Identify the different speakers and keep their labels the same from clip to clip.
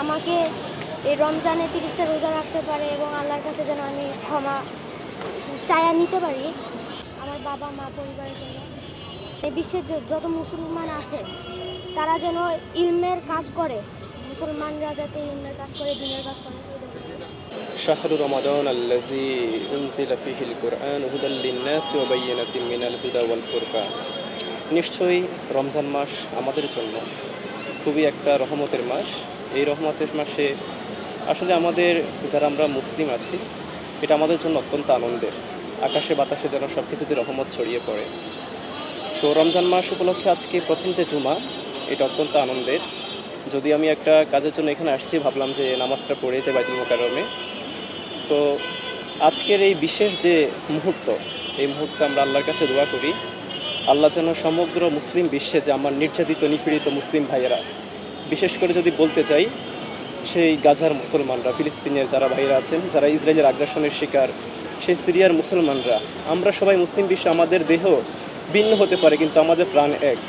Speaker 1: আমাকে এই রমজানে তিরিশটা রোজা রাখতে পারে এবং আল্লাহর কাছে যেন আমি ক্ষমা চায়া নিতে পারি আমার বাবা মা পরিবারের জন্য এই বিশ্বের যে- যত মুসলমান আছে তারা যেন ইলমের কাজ করে মুসলমানরা যাতে ইলমের কাজ করে দিনের কাজ করে
Speaker 2: شهر رمضان الذي أنزل فيه القرآن هدى للناس وبينة من الهدى والفرقان নিশ্চয়ই রমজান মাস আমাদের জন্য খুবই একটা রহমতের মাস এই রহমতের মাসে আসলে আমাদের যারা আমরা মুসলিম আছি, এটা আমাদের জন্য অত্যন্ত আনন্দের। আকাশে বাতাসে যেন সব কিছুতে রহমত ছড়িয়ে পড়ে। তো রমজান মাস উপলক্ষে আজকে প্রথম যে জুমা, এটা অত্যন্ত আনন্দের। যদি আমি একটা কাজের জন্য এখানে আসছি, ভাবলাম যে নামাজটা পড়ে যে বাইতুল মোকারমে তো আজকের এই বিশেষ যে মুহূর্ত, এই মুহূর্তে আমরা আল্লাহর কাছে দোয়া করি, আল্লাহ যেন সমগ্র মুসলিম বিশ্বে যে আমার নির্যাতিত, নিপীড়িত মুসলিম ভাইয়েরা বিশেষ করে যদি বলতে চাই, সেই গাজার মুসলমানরা, ফিলিস্তিনের যারা ভাইরা আছেন, যারা ইসরায়েলের আগ্রাসনের শিকার, সেই সিরিয়ার মুসলমানরা, আমরা সবাই মুসলিম, বিশ্বে আমাদের দেহ ভিন্ন হতে পারে, কিন্তু আমাদের প্রাণ এক।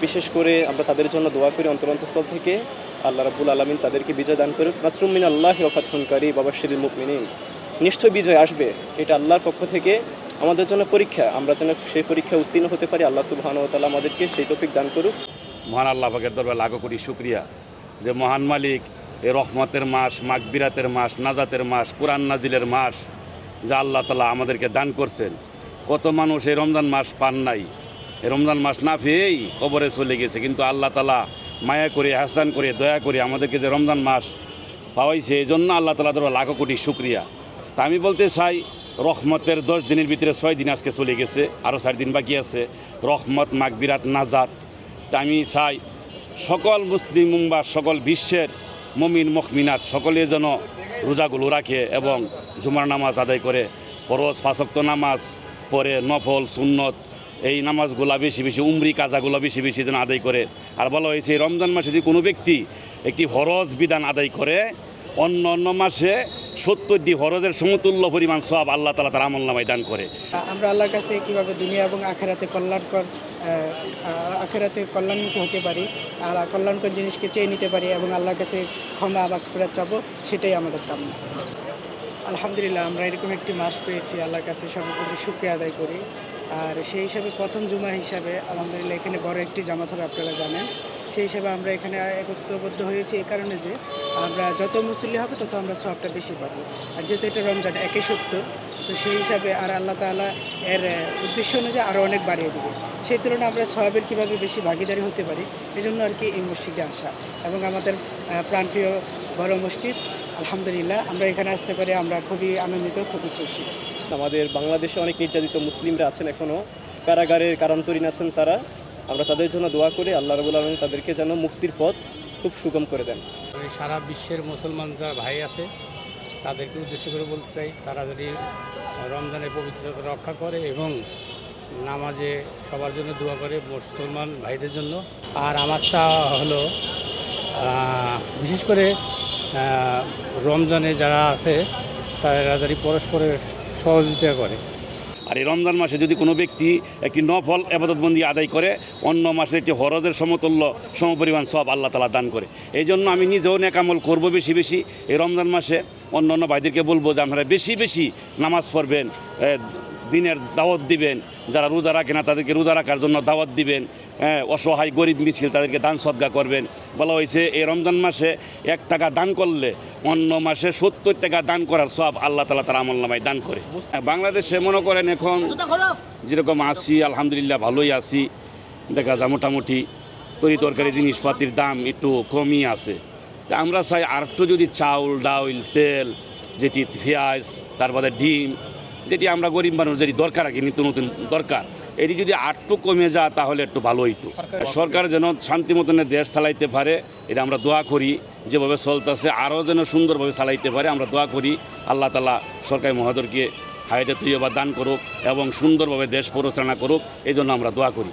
Speaker 2: বিশেষ করে আমরা তাদের জন্য দোয়া করি অন্তরন্তস্থল থেকে। আল্লাহ রাবুল আলমিন তাদেরকে বিজয় দান করুক। নাসরুমিন আল্লাহ ওফাতহুনকারী বাবা শিরিল মুকমিনিন নিশ্চয় বিজয় আসবে। এটা আল্লাহর পক্ষ থেকে আমাদের জন্য পরীক্ষা। আমরা যেন সেই পরীক্ষায় উত্তীর্ণ হতে পারি। আল্লাহ সুবাহান তালা আমাদেরকে সেই টপিক দান করুক।
Speaker 3: মহান আল্লাহ পাকের দরবার লাখো কোটি শুক্রিয়া যে মহান মালিক এ রহমতের মাস মাগবিরাতের মাস, নাজাতের মাস, কোরআন নাজিলের মাস যা আল্লাহ তালা আমাদেরকে দান করছেন। কত মানুষ এই রমজান মাস পান নাই। এই রমজান মাস না পেয়েই কবরে চলে গেছে। কিন্তু আল্লাহ তালা মায়া করে হাসান করে, দয়া করে আমাদেরকে যে রমজান মাস পাওয়াইছে, এই জন্য আল্লাহ তালা দরবার লাখো কোটি শুক্রিয়া। তা আমি বলতে চাই, রহমতের দশ দিনের ভিতরে ছয় দিন আজকে চলে গেছে, আরও চার দিন বাকি আছে। রহমত মাগবিরাত নাজাত তা আমি চাই। সকল মুসলিম বা সকল বিশ্বের মমিন, মখমিনাত সকলে যেন রোজাগুলো রাখে এবং জুমার নামাজ আদায় করে। ফরজ ফাসক্ত নামাজ পরে নফল, সুন্নত, এই নামাজগুলা বেশি বেশি, উমরি কাজাগুলো বেশি বেশি যেন আদায় করে। আর বলা হয়েছে, রমজান মাসে যদি কোনো ব্যক্তি একটি ফরজ বিধান আদায় করে, অন্য অন্য মাসে সত্তরটি ফরজের সমতুল্য পরিমাণ সব আল্লাহ তালা তার আমল নামায় দান করে।
Speaker 4: আমরা আল্লাহর কাছে কীভাবে দুনিয়া এবং আখেরাতে কল্যাণকর আখেরাতে কল্যাণমুখী হতে পারি, আর কল্যাণকর জিনিসকে চেয়ে নিতে পারি এবং আল্লাহর কাছে ক্ষমা বা ফেরত চাবো, সেটাই আমাদের কামনা আলহামদুলিল্লাহ, আমরা এরকম একটি মাস পেয়েছি, আল্লাহর কাছে সর্বোপরি শুক্রিয়া আদায় করি। আর সেই হিসাবে প্রথম জুমা হিসাবে, আলহামদুলিল্লাহ, এখানে বড় একটি জামাত হবে, আপনারা জানেন। সেই হিসাবে আমরা এখানে একত্রবদ্ধ হয়েছি এই কারণে যে আমরা যত মুসল্লি হবে তত আমরা সবটা বেশি পাবো। আর যেহেতু এটা রমজান একই সত্য, তো সেই হিসাবে আর আল্লাহ তাআলা এর উদ্দেশ্য অনুযায়ী আরও অনেক বাড়িয়ে দেবে। সেই তুলনায় আমরা সবের কীভাবে বেশি ভাগিদারি হতে পারি এই জন্য আর কি এই মসজিদে আসা। এবং আমাদের প্রাণপ্রিয় বড় মসজিদ, আলহামদুলিল্লাহ, আমরা এখানে আসতে পারি আমরা খুবই আনন্দিত, খুবই খুশি।
Speaker 2: আমাদের বাংলাদেশে অনেক নির্যাতিত মুসলিমরা আছেন এখনও কারাগারের কারান্তরীণ আছেন তারা। আমরা তাদের জন্য দোয়া করি, আল্লাহ রবুল আলমিন তাদেরকে যেন মুক্তির পথ খুব সুগম করে দেন।
Speaker 5: সারা বিশ্বের মুসলমান যারা ভাই আছে, তাদেরকে উদ্দেশ্য করে বলতে চাই, তারা যদি রমজানের পবিত্রতা রক্ষা করে এবং নামাজে সবার জন্য দোয়া করে মুসলমান ভাইদের জন্য। আর আমার চাওয়া হলো বিশেষ করে রমজানে যারা আছে, তারা যদি পরস্পরের সহযোগিতা করে।
Speaker 3: আর এই রমজান মাসে যদি কোনো ব্যক্তি একটি নফল আবাদতবন্দি আদায় করে, অন্য মাসে একটি হরজের সমতুল্য সমপরিমাণ সব আল্লাহ তালা দান করে। এই জন্য আমি নিজেও নেকামল করব বেশি বেশি। এই রমজান মাসে অন্য অন্য ভাইদেরকে বলব যে আপনারা বেশি বেশি নামাজ পড়বেন দিনের দাওয়াত দিবেন যারা রোজা রাখে না তাদেরকে রোজা রাখার জন্য দাওয়াত দিবেন হ্যাঁ, অসহায় গরিব মিছিল তাদেরকে দান সদ্গা করবেন। বলা হয়েছে এই রমজান মাসে এক টাকা দান করলে অন্য মাসে সত্তর টাকা দান করার সব আল্লাহ তালা তার আমল নামায় দান করে। বাংলাদেশে মনে করেন এখন যেরকম আছি আলহামদুলিল্লাহ ভালোই আছি দেখা যায় মোটামুটি তরি তরকারি জিনিসপাতির দাম একটু কমই আছে। তা আমরা চাই আর একটু যদি চাউল ডাউল তেল যেটি পেঁয়াজ তারপরে ডিম যেটি আমরা গরিব মানুষ যেটি দরকার আর কি নিত্য নতুন দরকার। এটি যদি আটটু কমে যায় তাহলে একটু ভালো হইতো। সরকার যেন শান্তি মতনে দেশ চালাইতে পারে এটা আমরা দোয়া করি। যেভাবে চলতেছে আরও যেন সুন্দরভাবে চালাইতে পারে আমরা দোয়া করি। আল্লাহ তালা সরকারি মহাদরকে হায়দে তৈবা দান করুক এবং সুন্দরভাবে দেশ পরিচালনা করুক এই জন্য আমরা দোয়া করি।